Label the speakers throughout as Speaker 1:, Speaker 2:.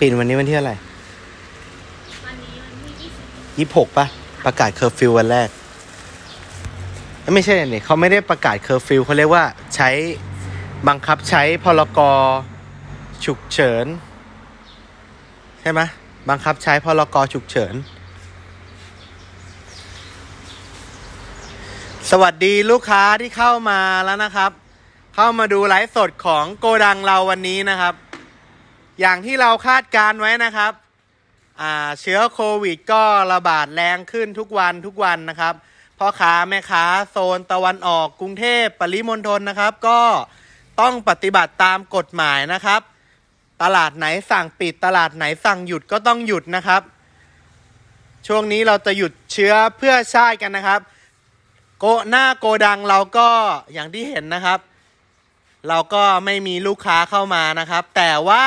Speaker 1: ปิดวันนี้วันที่อะไร
Speaker 2: วันนี้วันที่ยี่สิบ
Speaker 1: ยี่หกปะประกาศเคอร์ฟิววันแรกเอ้ยไม่ใช่นี่เขาไม่ได้ประกาศเคอร์ฟิวเขาเรียกว่าใช้บังคับใช้พรกฉุกเฉิน ใช่ไหมบังคับใช้พรกฉุกเฉิน สวัสดีลูกค้าที่เข้ามาแล้วนะครับ เข้ามาดูไลฟ์สดของโกดังเราวันนี้นะครับ อย่างที่เราคาดการไว้นะครับเชื้อโควิดก็ระบาดแรงขึ้นทุกวันทุกวันนะครับพ่อค้าแม่ค้าโซนตะวันออกกรุงเทพปริมณฑลนะครับ ก็ต้องปฏิบัติตามกฎหมายนะครับ ตลาดไหนสั่งปิดตลาดไหนสั่งหยุดก็ต้องหยุดนะครับ ช่วงนี้เราจะหยุดเชื้อเพื่อชาติกันนะครับ โกหน้าโกดังเราก็อย่างที่เห็นนะครับ เราก็ไม่มีลูกค้าเข้ามานะครับ แต่ว่า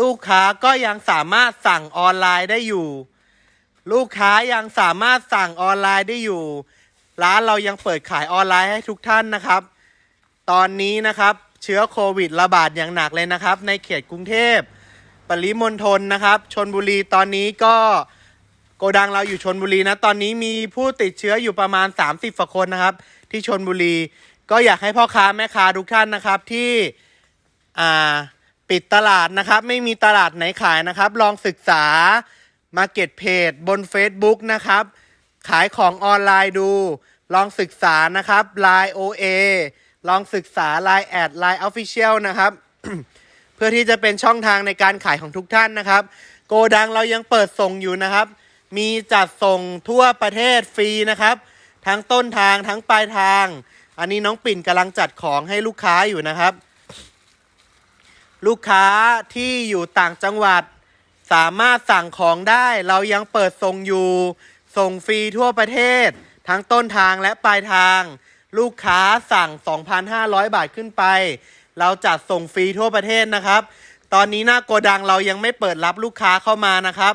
Speaker 1: ลูกค้าก็ยังสามารถสั่งออนไลน์ได้อยู่ ลูกค้ายังสามารถสั่งออนไลน์ได้อยู่ ร้านเรายังเปิดขายออนไลน์ให้ทุกท่านนะครับ ตอนนี้นะครับเชื้อโควิดระบาดอย่างหนักเลยนะครับ ในเขตกรุงเทพปริมณฑลนะครับชนบุรีตอนนี้ก็โกดังเราอยู่ชนบุรีนะ ตอนนี้มีผู้ติดเชื้ออยู่ประมาณ 30ฝคนนะครับ ที่ชนบุรี ก็อยากให้พ่อค้าแม่ค้าทุกท่านนะครับที่อ่า ปิดตลาดนะครับ ไม่มีตลาดไหนขายนะครับ ลองศึกษา Market Page บน Facebook นะครับ ขายของออนไลน์ดู ลองศึกษานะครับ Line OA ลองศึกษา Line แอด Line Official นะครับ เพื่อที่จะเป็นช่องทางในการขายของทุกท่านนะครับ โกดังเรายังเปิดส่งอยู่นะครับ มีจัดส่งทั่วประเทศฟรีนะครับ ทั้งต้นทางทั้งปลายทาง อันนี้น้องปิ่นกำลังจัดของให้ลูกค้าอยู่นะครับ ลูกค้าที่อยู่ต่างจังหวัด สามารถสั่งของได้ เรายังเปิดส่งอยู่ ส่งฟรีทั่วประเทศ ทั้งต้นทางและปลายทาง ลูกค้าสั่ง 2,500 บาทขึ้นไป เราจัดส่งฟรีทั่วประเทศนะครับ ตอนนี้หน้าโกดังเรายังไม่เปิดรับลูกค้าเข้ามานะครับ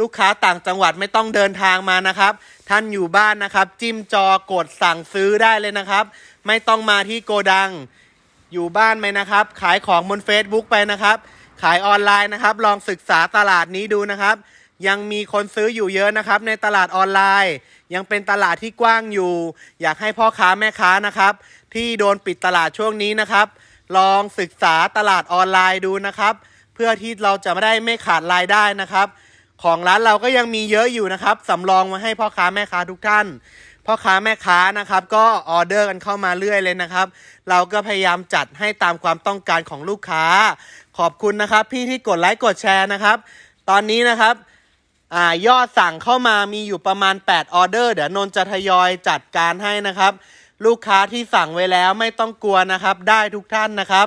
Speaker 1: ลูกค้าต่างจังหวัดไม่ต้องเดินทางมานะครับ ท่านอยู่บ้านนะครับ จิ้มจอกดสั่งซื้อได้เลยนะครับ ไม่ต้องมาที่โกดัง อยู่บ้านไหมนะครับ ขายของบน Facebook ไปนะครับ ขายออนไลน์นะครับ ลองศึกษาตลาดนี้ดูนะครับ ยังมีคนซื้ออยู่เยอะนะครับ ในตลาดออนไลน์ ยังเป็นตลาดที่กว้างอยู่ อยากให้พ่อค้าแม่ค้านะครับ ที่โดนปิดตลาดช่วงนี้นะครับ ลองศึกษาตลาดออนไลน์ดูนะครับ เพื่อที่เราจะไม่ได้ไม่ขาดรายได้นะครับ ของร้านเราก็ยังมีเยอะอยู่นะครับสำรองมาให้พ่อค้าแม่ค้าทุกท่าน พ่อค้าแม่ค้านะครับ ก็ออเดอร์กันเข้ามาเรื่อยเลยนะครับ เราก็พยายามจัดให้ตามความต้องการของลูกค้า ขอบคุณนะครับ พี่ที่กดไลค์กดแชร์นะครับ ตอนนี้นะครับอยอดสั่งเข้ามามีอยู่ประมาณ 8 ออเดอร์ เดี๋ยวนนท์จะทยอยจัดการให้นะครับ ลูกค้าที่สั่งไว้แล้วไม่ต้องกลัวนะครับ ได้ทุกท่านนะครับ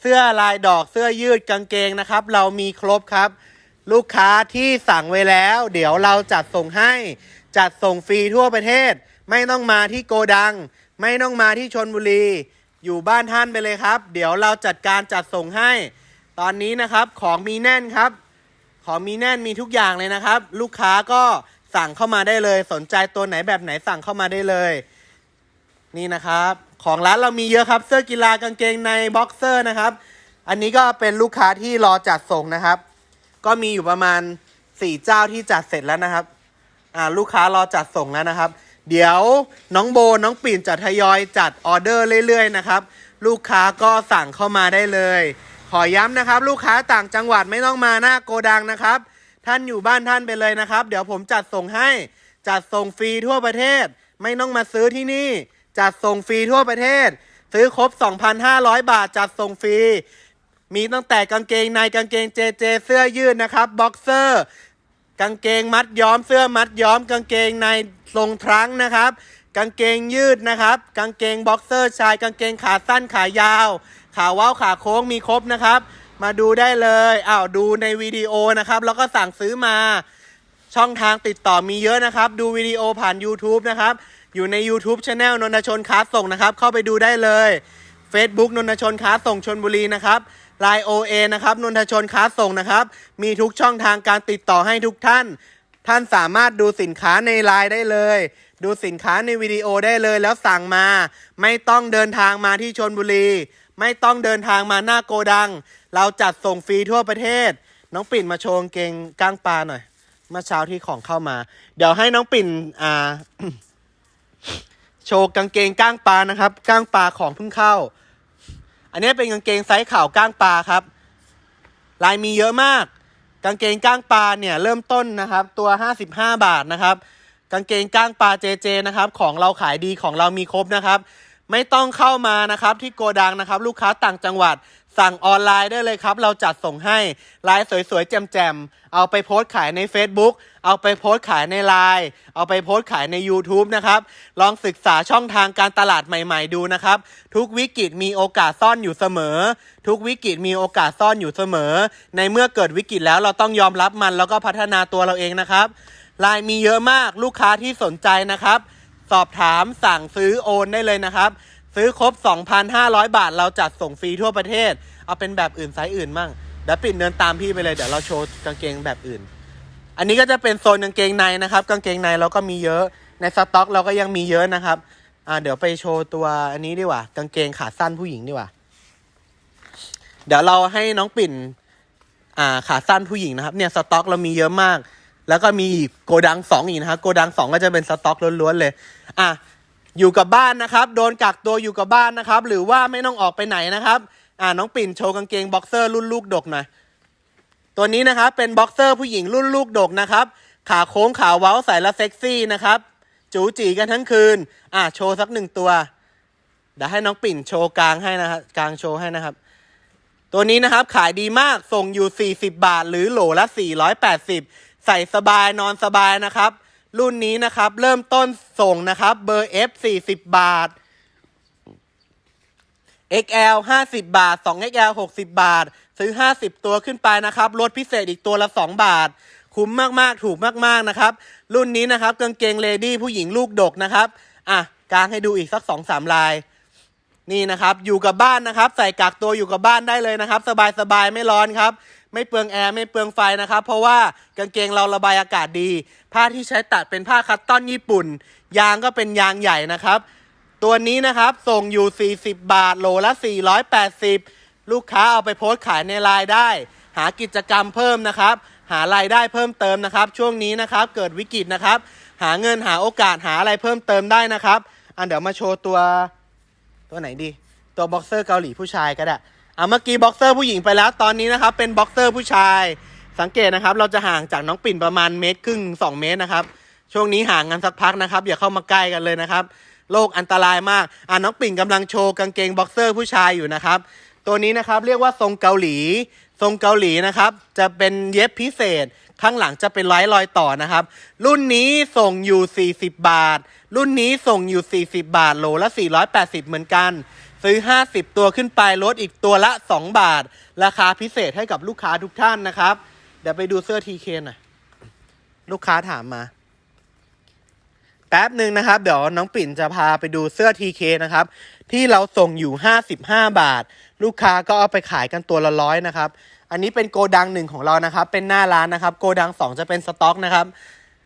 Speaker 1: เสื้อลายดอกเสื้อยืดกางเกงนะครับ เรามีครบครับ ลูกค้าที่สั่งไว้แล้ว เดี๋ยวเราจัดส่งให้ จัดส่งฟรีทั่วประเทศ ไม่ต้องมาที่โกดัง ไม่ต้องมาที่ชนบุรี อยู่บ้านท่านไปเลยครับ เดี๋ยวเราจัดการจัดส่งให้ ตอนนี้นะครับของมีแน่นครับ ของมีแน่นมีทุกอย่างเลยนะครับ ลูกค้าก็สั่งเข้ามาได้เลย สนใจตัวไหนแบบไหนสั่งเข้ามาได้เลย นี่นะครับ ของร้านเรามีเยอะครับ เสื้อกีฬากางเกงในบ็อกเซอร์นะครับ อันนี้ก็เป็นลูกค้าที่รอจัดส่งนะครับ ก็มีอยู่ประมาณสี่เจ้าที่จัดเสร็จแล้วนะครับ อ่าลูกค้ารอจัดส่งแล้วนะครับ เดี๋ยวน้องโบน้องปิ่นจะทยอยจัดออเดอร์เรื่อยๆนะครับ ลูกค้าก็สั่งเข้ามาได้เลย ขอย้ำนะครับ ลูกค้าต่างจังหวัดไม่ต้องมาหน้าโกดังนะครับ ท่านอยู่บ้านท่านไปเลยนะครับ เดี๋ยวผมจัดส่งให้จัดส่งฟรีทั่วประเทศ ไม่ต้องมาซื้อที่นี่ จัดส่งฟรีทั่วประเทศ ซื้อครบ 2,500 บาทจัดส่งฟรีมีตั้งแต่กางเกงในกางเกงเจเจเสื้อยืดนะครับบ็อกเซอร์ กางเกงมัดย้อมเสื้อมัดย้อม กางเกงในทรงทรังนะครับ กางเกงยืดนะครับ กางเกงบ็อกเซอร์ชาย กางเกงขาสั้นขายาว ขาเว้าขาโค้งมีครบนะครับ มาดูได้เลยอ้าวดูในวิดีโอนะครับ แล้วก็สั่งซื้อมาช่องทางติดต่อมีเยอะนะครับ ดูวิดีโอผ่าน YouTube นะครับ อยู่ใน YouTube Channel นนทชนค้าส่งนะครับ เข้าไปดูได้เลย Facebook นนทชนค้าส่งชนบุรีนะครับ Line OA นะครับนนทชนค้าส่งนะครับ มีทุกช่องทางการติดต่อให้ทุกท่าน ท่านสามารถดูสินค้าในไลน์ได้เลย ดูสินค้าในวิดีโอได้เลยแล้วสั่งมา ไม่ต้องเดินทางมาที่ชนบุรี ไม่ต้องเดินทางมาหน้าโกดัง เราจัดส่งฟรีทั่วประเทศ น้องปิ่นมาโชว์กางเกงก้างปลาหน่อยเมื่อเช้าที่ของเข้ามา เดี๋ยวให้น้องปิ่นอ่าโชว์กางเกงก้างปลานะครับ ก้างปลาของเพิ่งเข้า อันนี้เป็นกางเกงไซส์ขาวก้างปลาครับ ลายมีเยอะมาก กางเกงก้างปลาเนี่ยเริ่มต้นนะครับ ตัว 55 บาทนะครับ กางเกงก้างปลาเจเจนะครับ ของเราขายดีของเรามีครบนะครับ ไม่ต้องเข้ามานะครับที่โกดังนะครับ ลูกค้าต่างจังหวัด สั่งออนไลน์ได้เลยครับ เราจัดส่งให้ลายสวยๆแจ่มๆเอาไปโพสต์ขายใน Facebook เอาไปโพสต์ขายในไลน์เอาไปโพสต์ขายใน YouTube นะครับ ลองศึกษาช่องทางการตลาดใหม่ๆดูนะครับ ทุกวิกฤตมีโอกาสซ่อนอยู่เสมอ ทุกวิกฤตมีโอกาสซ่อนอยู่เสมอ ในเมื่อเกิดวิกฤตแล้วเราต้องยอมรับมันแล้วก็พัฒนาตัวเราเองนะครับลายมีเยอะมากลูกค้าที่สนใจนะครับ สอบถามสั่งซื้อโอนได้เลยนะครับ ซื้อครบ 2,500 บาทเราจัดส่งฟรีทั่วประเทศ เอาเป็นแบบอื่นไซส์อื่นมั่งเดี๋ยวปิดเดินตามพี่ไปเลยเดี๋ยวเราโชว์กางเกงแบบอื่น อันนี้ก็จะเป็นโซนกางเกงในนะครับ กางเกงในเราก็มีเยอะในสต็อกเราก็ยังมีเยอะนะครับอ่าเดี๋ยวไปโชว์ตัวอันนี้ดีกว่า กางเกงขาสั้นผู้หญิงดีกว่า เดี๋ยวเราให้น้องปิ่นอ่าขาสั้นผู้หญิงนะครับ เนี่ยสต็อกเรามีเยอะมาก แล้วก็มีอีกโกดังสองอีกนะครับโกดังสองก็จะเป็นสต็อกล้วนๆเลยอะอยู่กับบ้านนะครับ โดนกักตัวอยู่กับบ้านนะครับ หรือว่าไม่ต้องออกไปไหนนะครับ อ่าน้องปิ่นโชว์กางเกงบ็อกเซอร์รุ่นลูกดกหน่อยตัวนี้นะครับเป็นบ็อกเซอร์ผู้หญิงรุ่นลูกดกนะครับ ขาโค้งขาเว้าใส่แล้วเซ็กซี่นะครับ จูจีกันทั้งคืน อะโชว์สักหนึ่งตัวเดี๋ยวให้น้องปิ่นโชว์กลางให้นะครับกลางโชว์ให้นะครับ ตัวนี้นะครับขายดีมากส่งอยู่ 40 บาท หรือโหลละ 480 ใส่สบายนอนสบายนะครับ รุ่นนี้นะครับ เริ่มต้นส่งนะครับ เบอร์ F 40 บาท XL 50 บาท 2XL 60 บาท ซื้อ 50 ตัวขึ้นไปนะครับ ลดพิเศษอีกตัวละ 2 บาท คุ้มมากๆ ถูกมากๆนะครับ รุ่นนี้นะครับกางเกงเลดี้ผู้หญิงลูกดกนะครับ อะกางให้ดูอีกสัก 2-3 ลาย นี่นะครับ อยู่กับบ้านนะครับ ใส่กักตัวอยู่กับบ้านได้เลยนะครับ สบายๆ ไม่ร้อนครับ ไม่เปลืองแอร์ไม่เปลืองไฟนะครับ เพราะว่ากางเกงเราระบายอากาศดี ผ้าที่ใช้ตัดเป็นผ้าคัตตอนญี่ปุ่น ยางก็เป็นยางใหญ่นะครับ ตัวนี้นะครับส่งอยู่ 40 บาทโลละ 480 ลูกค้าเอาไปโพสต์ขายในไลน์ได้ หากิจกรรมเพิ่มนะครับ หารายได้เพิ่มเติมนะครับ ช่วงนี้นะครับ เกิดวิกฤตนะครับ หาเงินหาโอกาสหาอะไรเพิ่มเติมได้นะครับอันเดี๋ยวมาโชว์ตัวตัวไหนดี ตัวบ็อกเซอร์เกาหลีผู้ชายก็ได้ อะเมื่อกี้บ็อกเซอร์ผู้หญิงไปแล้วตอนนี้นะครับเป็นบ็อกเซอร์ผู้ชาย สังเกตนะครับเราจะห่างจากน้องปิ่นประมาณเมตรครึ่งสองเมตรนะครับช่วงนี้ห่างกันสักพักนะครับอย่าเข้ามาใกล้กันเลยนะครับโลกอันตรายมากอะน้องปิ่นกำลังโชว์กางเกงบ็อกเซอร์ผู้ชายอยู่นะครับตัวนี้นะครับเรียกว่าทรงเกาหลี ทรงเกาหลีนะครับจะเป็นเย็บพิเศษ ข้างหลังจะเป็นร้อยรอยต่อนะครับ รุ่นนี้ส่งอยู่ 40 บาท รุ่นนี้ส่งอยู่ 40 บาทโลละ 480 เหมือนกัน ซื้อ 50 ตัวขึ้นไปลดอีกตัวละ 2 บาท ราคาพิเศษให้กับลูกค้าทุกท่านนะครับ เดี๋ยวไปดูเสื้อทีเคนหน่อยลูกค้าถามมา แป๊บหนึ่งนะครับ เดี๋ยวน้องปิ่นจะพาไปดูเสื้อ TK นะครับ ที่เราส่งอยู่ 55 บาท ลูกค้าก็เอาไปขายกันตัวละร้อยนะครับ อันนี้เป็นโกดังหนึ่งของเรานะครับ เป็นหน้าร้านนะครับ โกดังสองจะเป็นสต็อกนะครับ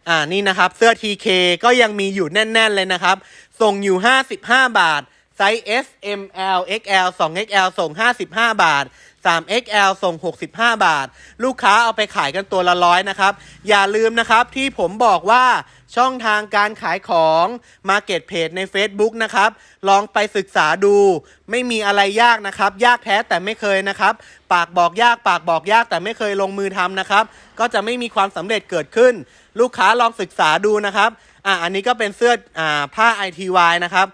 Speaker 1: อ่านี่นะครับเสื้อ TK ก็ยังมีอยู่แน่น ๆ เลยนะครับ ส่งอยู่ 55 บาท ไซส์ S M L XL 2 XL ส่ง 55 บาท 3 XL ส่ง 65 บาท ลูกค้าเอาไปขายกันตัวละร้อยนะครับ อย่าลืมนะครับที่ผมบอกว่าช่องทางการขายของ Market Page ใน Facebook นะครับ ลองไปศึกษาดู ไม่มีอะไรยากนะครับ ยากแท้แต่ไม่เคยนะครับ ปากบอกยากปากบอกยากแต่ไม่เคยลงมือทำนะครับ ก็จะไม่มีความสำเร็จเกิดขึ้น ลูกค้าลองศึกษาดูนะครับอะอันนี้ก็เป็นเสื้ออ่าผ้า ITY นะครับ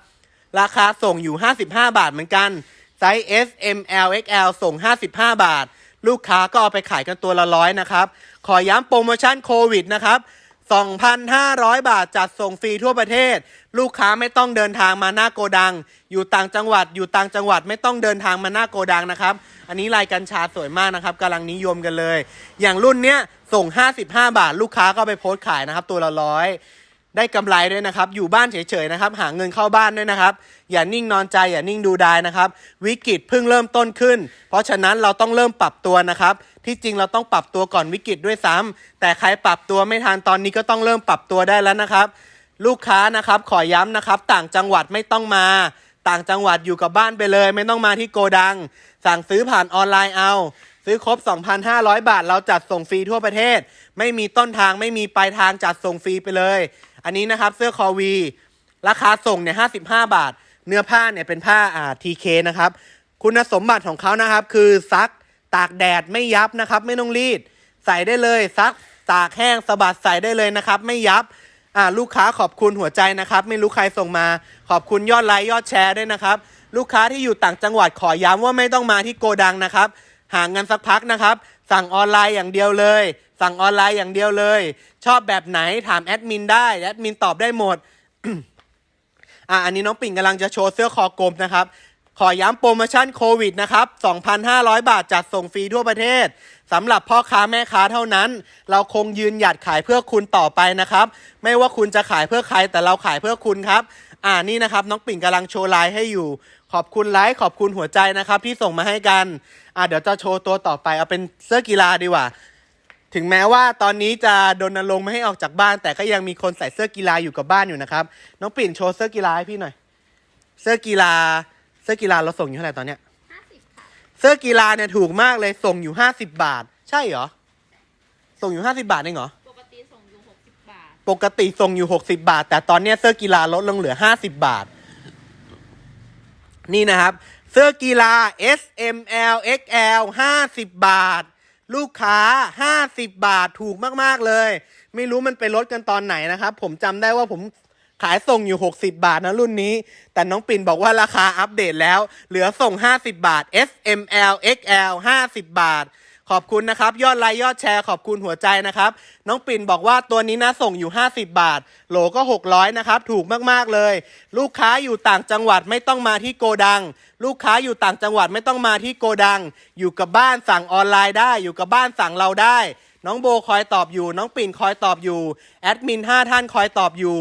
Speaker 1: ราคาส่งอยู่ 55 บาทเหมือนกัน ไซส์ S M L X L ส่ง 55 บาท ลูกค้าก็เอาไปขายกันตัวละร้อยนะครับ ขอย้ำโปรโมชั่นโควิดนะครับ 2,500 บาทจัดส่งฟรีทั่วประเทศ ลูกค้าไม่ต้องเดินทางมาหน้าโกดัง อยู่ต่างจังหวัด อยู่ต่างจังหวัดไม่ต้องเดินทางมาหน้าโกดังนะครับ อันนี้ลายกัญชาสวยมากนะครับกำลังนิยมกันเลย อย่างรุ่นเนี้ยส่ง 55 บาท ลูกค้าก็ไปโพสต์ขายนะครับ ตัวละร้อย ได้กำไรด้วยนะครับ อยู่บ้านเฉยๆนะครับ หาเงินเข้าบ้านด้วยนะครับ อย่านิ่งนอนใจ อย่านิ่งดูดายนะครับ วิกฤตเพิ่งเริ่มต้นขึ้น เพราะฉะนั้นเราต้องเริ่มปรับตัวนะครับ ที่จริงเราต้องปรับตัวก่อนวิกฤตด้วยซ้ำแต่ใครปรับตัวไม่ทันตอนนี้ก็ต้องเริ่มปรับตัวได้แล้วนะครับ ลูกค้านะครับ ขอย้ำนะครับ ต่างจังหวัดไม่ต้องมาต่างจังหวัดอยู่กับบ้านไปเลย ไม่ต้องมาที่โกดัง สั่งซื้อผ่านออนไลน์เอา ซื้อครบ 2,500 บาท เราจัดส่งฟรีทั่วประเทศ ไม่มีต้นทางไม่มีปลายทางจัดส่งฟรีไปเลย อันนี้นะครับเสื้อคอวีราคาส่งเนี่ย55บาท เนื้อผ้าเนี่ยเป็นผ้าอ่า TK นะครับ คุณสมบัติของเขานะครับ คือซักตากแดดไม่ยับนะครับ ไม่ต้องรีด ใส่ได้เลยซักตากแห้งสะบัดใส่ได้เลยนะครับ ไม่ยับอ่าลูกค้าขอบคุณหัวใจนะครับ ไม่รู้ใครส่งมา ขอบคุณยอดไลค์ยอดแชร์ด้วยนะครับ ลูกค้าที่อยู่ต่างจังหวัดขอย้ำว่าไม่ต้องมาที่โกดังนะครับ ห่างกันสักพักนะครับ สั่งออนไลน์อย่างเดียวเลย สั่งออนไลน์อย่างเดียวเลย ชอบแบบไหนถามแอดมินได้แอดมินตอบได้หมดอะอันนี้น้องปิ่นกำลังจะโชว์เสื้อคอกลมนะครับ ขอย้ำโปรโมชั่นโควิดนะครับ 2,500 บาทจัดส่งฟรีทั่วประเทศสำหรับพ่อค้าแม่ค้าเท่านั้น เราคงยืนหยัดขายเพื่อคุณต่อไปนะครับ ไม่ว่าคุณจะขายเพื่อใครแต่เราขายเพื่อคุณครับ อ่านี่นะครับน้องปิ่นกำลังโชว์ไลน์ให้อยู่ ขอบคุณไลค์ขอบคุณหัวใจนะครับที่ส่งมาให้กัน อ่าเดี๋ยวจะโชว์ตัวต่อไปเอาเป็นเสื้อกีฬาดีกว่า ถึงแม้ว่าตอนนี้จะดนรงค์ไม่ให้ออกจากบ้าน แต่ก็ยังมีคนใส่เสื้อกีฬาอยู่กับบ้านอยู่นะครับ น้องปิ่นโชว์เสื้อกีฬาให้พี่หน่อย เสื้อกีฬา เสื้อกีฬาเราส่งอยู่เท่าไหร่ตอนเนี้ย
Speaker 2: ห้าสิบค่ะ
Speaker 1: เสื้อกีฬาเนี่ยถูกมากเลยส่งอยู่ห้าสิบาท ใช่เหรอ ส่งอยู่ห้าสิบาทเองเหรอ
Speaker 2: ปกติส่งอยู่หกสิบบาท
Speaker 1: ปกติส่งอยู่หกสิบาท แต่ตอนเนี้ยเสื้อกีฬาลดลงเหลือห้าสิบาท นี่นะครับ เสื้อกีฬา S M L X L 50บาท ลูกค้า 50 บาทถูกมากๆเลย ไม่รู้มันไปลดกันตอนไหนนะครับ ผมจำได้ว่าผมขายส่งอยู่ 60 บาทนะรุ่นนี้ แต่น้องปิ่นบอกว่าราคาอัปเดตแล้ว เหลือส่ง 50 บาท S M L X L 50 บาท ขอบคุณนะครับ ยอดไลค์ยอดแชร์ขอบคุณหัวใจนะครับ น้องปิ่นบอกว่าตัวนี้นะส่งอยู่ 50 บาท โหลก็ 600 นะครับ ถูกมากๆเลย ลูกค้าอยู่ต่างจังหวัดไม่ต้องมาที่โกดัง ลูกค้าอยู่ต่างจังหวัดไม่ต้องมาที่โกดัง อยู่กับบ้านสั่งออนไลน์ได้ อยู่กับบ้านสั่งเราได้ น้องโบคอยตอบอยู่ น้องปิ่นคอยตอบอยู่แอดมิน5ท่านคอยตอบอยู่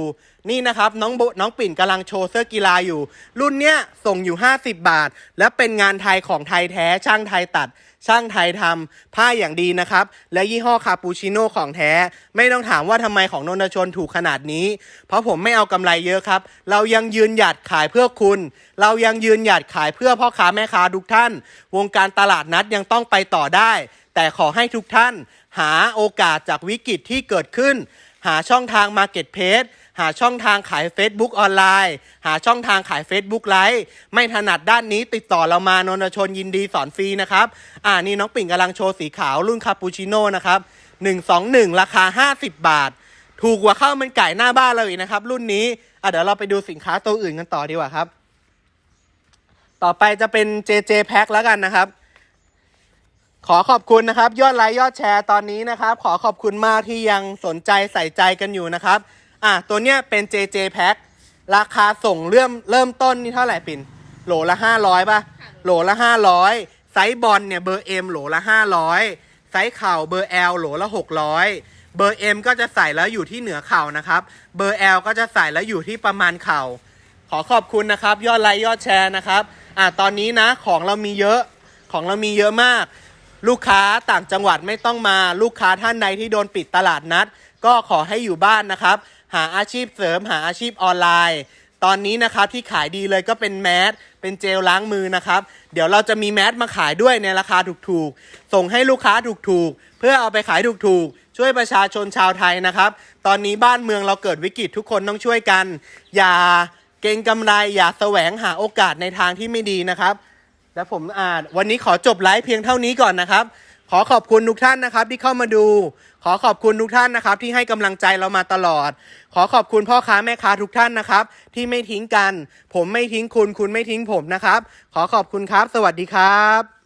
Speaker 1: นี่นะครับน้องโบน้องปิ่นกำลังโชว์เสื้อกีฬาอยู่ รุ่นเนี้ยส่งอยู่ 50 บาท และเป็นงานไทยของไทยแท้ช่างไทยตัด ช่างไทยทำผ้าอย่างดีนะครับ และยี่ห้อคาปูชิโน่ของแท้ ไม่ต้องถามว่าทำไมของนนทชนถูกขนาดนี้ เพราะผมไม่เอากำไรเยอะครับ เรายังยืนหยัดขายเพื่อคุณ เรายังยืนหยัดขายเพื่อพ่อค้าแม่ค้าทุกท่าน วงการตลาดนัดยังต้องไปต่อได้ แต่ขอให้ทุกท่าน หาโอกาสจากวิกฤตที่เกิดขึ้น หาช่องทาง Market p a c e หาช่องทางขาย Facebook ออนไลน์ หาช่องทางขาย Facebook ไลฟ์ไม่ถนัดด้านนี้ติดต่อเรามานนชนยินดีสอนฟรีนะครับ อ่านี่น้องปิ่นกำลังโชว์สีขาวรุ่นคาปูชิโน่นะครับ 121 ราคา 50 บาท ถูกกว่าข้าวมันไก่หน้าบ้านเราอีกนะครับ รุ่นนี้อะเดี๋ยวเราไปดูสินค้าตัวอื่นกันต่อดีกว่าครับ ต่อไปจะเป็น JJ Pack แล้วกันนะครับขอขอบคุณนะครับ ยอดไลค์ยอดแชร์ตอนนี้นะครับ ขอขอบคุณมากที่ยังสนใจใส่ใจกันอยู่นะครับ อะตัวเนี้ยเป็น JJ Pack ราคาส่งเริ่มเริ่มต้นนี่เท่าไหร่ปิ่นโหลละ500ป่ะ โหลละ500ไซส์บอลเนี่ยเบอร์ M โหลละ500ไซส์เข่าเบอร์ L โหลละ600เบอร์ M ก็จะใส่แล้วอยู่ที่เหนือเข่านะครับ เบอร์ L ก็จะใส่แล้วอยู่ที่ประมาณเข่า ขอขอบคุณนะครับ ยอดไลค์ยอดแชร์นะครับอะตอนนี้นะของเรามีเยอะของเรามีเยอะมาก ลูกค้าต่างจังหวัดไม่ต้องมา ลูกค้าท่านใดที่โดนปิดตลาดนัด ก็ขอให้อยู่บ้านนะครับ หาอาชีพเสริมหาอาชีพออนไลน์ ตอนนี้นะครับที่ขายดีเลยก็เป็นแมสเป็นเจลล้างมือนะครับ เดี๋ยวเราจะมีแมสมาขายด้วยในราคาถูกๆ ส่งให้ลูกค้าถูกๆ เพื่อเอาไปขายถูกๆ ช่วยประชาชนชาวไทยนะครับ ตอนนี้บ้านเมืองเราเกิดวิกฤตทุกคนต้องช่วยกัน อย่าเก่งกำไรอย่าแสวงหาโอกาสในทางที่ไม่ดีนะครับ แล้วผมอ่านวันนี้ขอจบไลฟ์เพียงเท่านี้ก่อนนะครับ ขอขอบคุณทุกท่านนะครับที่เข้ามาดู ขอขอบคุณทุกท่านนะครับที่ให้กำลังใจเรามาตลอด ขอขอบคุณพ่อค้าแม่ค้าทุกท่านนะครับ ที่ไม่ทิ้งกัน ผมไม่ทิ้งคุณคุณไม่ทิ้งผมนะครับ ขอขอบคุณครับ สวัสดีครับ